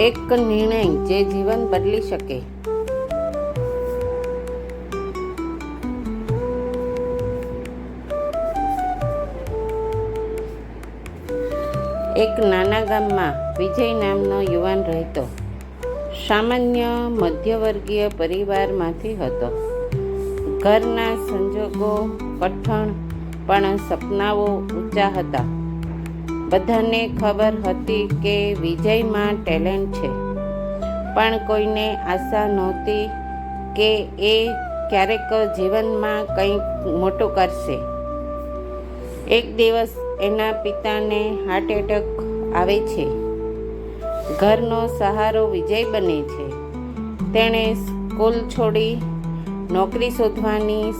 એક નિર્ણય જે જીવન બદલી શકે. એક નાના ગામમાં વિજય નામનો યુવાન રહેતો. સામાન્ય મધ્યવર્ગીય પરિવારમાંથી હતો. ઘરના સંજોગો કઠણ પણ સપનાઓ ઊંચા હતા. બધાને ખબર હતી કે વિજયમાં ટેલેન્ટ છે. પણ કોઈને આશા નહોતી કે એ ક્યારેક જીવનમાં કંઈક મોટું કરશે. એક દિવસ એના પિતાને હાર્ટ એટેક આવે છે. ઘરનો સહારો વિજય બને છે. તેણે સ્કૂલ છોડી નોકરી શોધવાની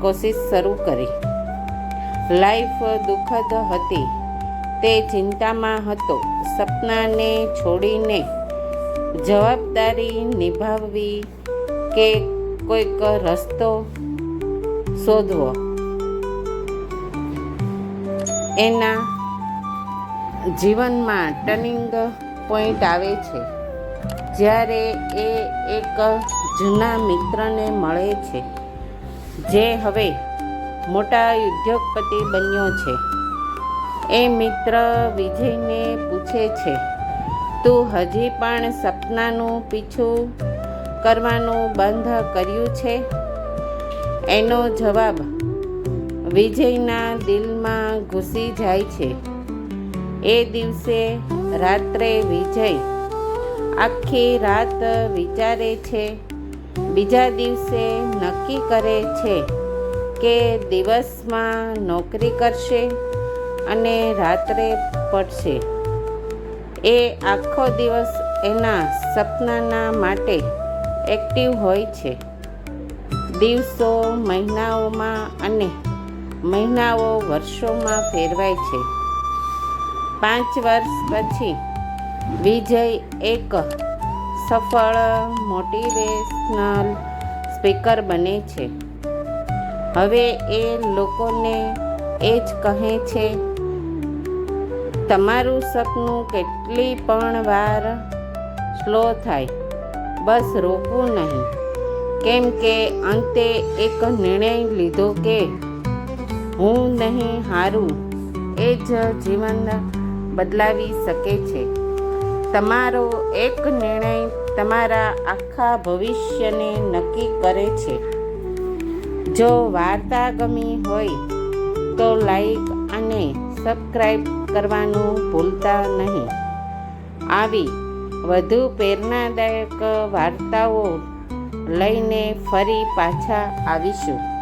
કોશિશ શરૂ કરી. લાઈફ દુઃખદ હતી. તે ચિંતામાં હતો. સપનાને છોડીને જવાબદારી નિભાવવી કે કોઈક રસ્તો શોધવો? એના જીવનમાં ટર્નિંગ પોઈન્ટ આવે છે. જ્યારે એ એક જૂના મિત્રને મળે છે, જે હવે મોટા ઉદ્યોગપતિ બન્યો છે. એ મિત્ર વિજયને પૂછે છે, તું હજી પણ સપનાનું પીછું કરવાનું બંધ કર્યું છે? એનો જવાબ વિજયના દિલમાં ઘૂસી જાય છે. એ દિવસે રાત્રે વિજય આખી રાત વિચારે છે, બીજા દિવસે નક્કી કરે છે કે દિવસમાં નોકરી કરશે. અને રાત્રે પડશે. એ આખો દિવસ એના સપનાના માટે એક્ટિવ હોય છે. દિવસો, મહિનાઓમાં અને મહિનાઓ વર્ષોમાં ફેરવાય છે. પાંચ વર્ષ પછી વિજય એક સફળ મોટિવેશનલ સ્પીકર બને છે. હવે એ લોકોને એ જ કહે છે તમારું સપનું કેટલી પણ વાર સ્લો થાય, બસ રોકવું નહીં. કેમ કે અંતે એક નિર્ણય લીધો કે હું નહીં હારું, એ જ જીવન બદલાવી શકે છે. તમારો એક નિર્ણય તમારા આખા ભવિષ્યને નક્કી કરે છે. જો વાર્તા ગમી હોય તો લાઈક અને સબસ્ક્રાઈબ કરવાનું ભૂલતા નહીં. આવી વધુ પ્રેરણાદાયક વાર્તાઓ લઈને ફરી પાછા આવીશું.